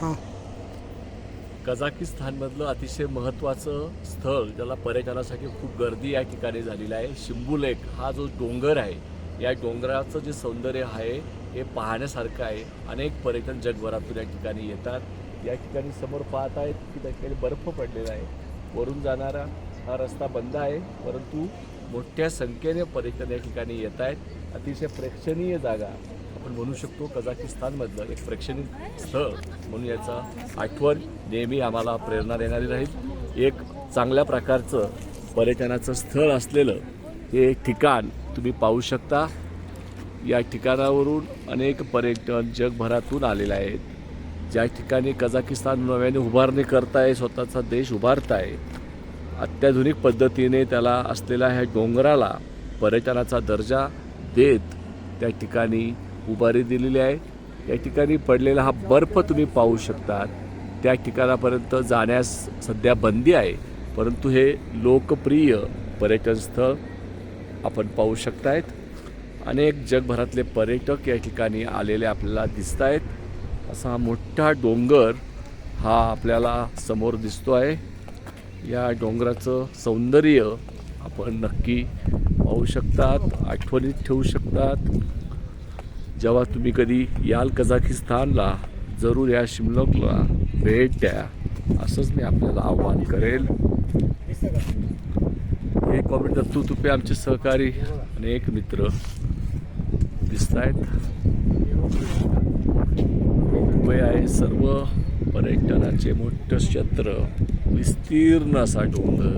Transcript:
हां. कझाकिस्तानमधलं अतिशय महत्त्वाचं स्थळ ज्याला पर्यटनासाठी खूप गर्दी या ठिकाणी झालेली आहे. शिंबू लेक हा जो डोंगर आहे या डोंगराचं जे सौंदर्य आहे हे पाहण्यासारखं आहे. अनेक पर्यटन जगभरातून या ठिकाणी येतात. या ठिकाणी समोर पाहत आहेत की त्या ठिकाणी बर्फ पडलेला आहे. वरून जाणारा हा रस्ता बंद आहे परंतु मोठ्या संख्येने पर्यटन या ठिकाणी येत आहेत. अतिशय प्रेक्षणीय जागा. आपण म्हणू शकतो कझाकिस्तानमधलं एक प्रेक्षणीय स्थळ म्हणून याचा आठवण नेहमी आम्हाला प्रेरणा देणारी राहील. एक चांगल्या प्रकारचं पर्यटनाचं स्थळ असलेलं हे ठिकाण तुम्ही पाहू शकता. या ठिकाणावरून अनेक पर्यटन जगभरातून आलेले आहेत. ज्या ठिकाणी कझाकिस्तान नव्याने उभारणी करताय स्वतःचा देश उभारताय अत्याधुनिक पद्धतीने त्याला असलेल्या ह्या डोंगराला पर्यटनाचा दर्जा देत त्या ठिकाणी उभारी दिलेली आहे. या ठिकाणी पडलेला हा बर्फ तुम्ही पाहू शकता त्या ठिकाणापर्यंत जाण्यास सध्या बंदी आहे. परंतु हे लोकप्रिय पर्यटनस्थळ आपण पाहू शकतायत. अनेक जगभरातले पर्यटक या ठिकाणी आलेले आपल्याला दिसत आहेत असा हा मोठा डोंगर हा आपल्याला समोर दिसतो आहे या डोंगराचं सौंदर्य आपण नक्की पाहू शकतात आठवणीत ठेवू शकतात. जेव्हा तुम्ही कधी याल कझाकिस्तानला जरूर या शिमलोकला भेट द्या. असंच मी आपल्याला आव्हान करेल. हे कॉमेंट दत्तू तुपे आमचे सहकारी अनेक मित्र दिसत आहेत रोपवे आहे सर्व पर्यटनाचे मोठं क्षेत्र विस्तीर्ण असा डोंगर.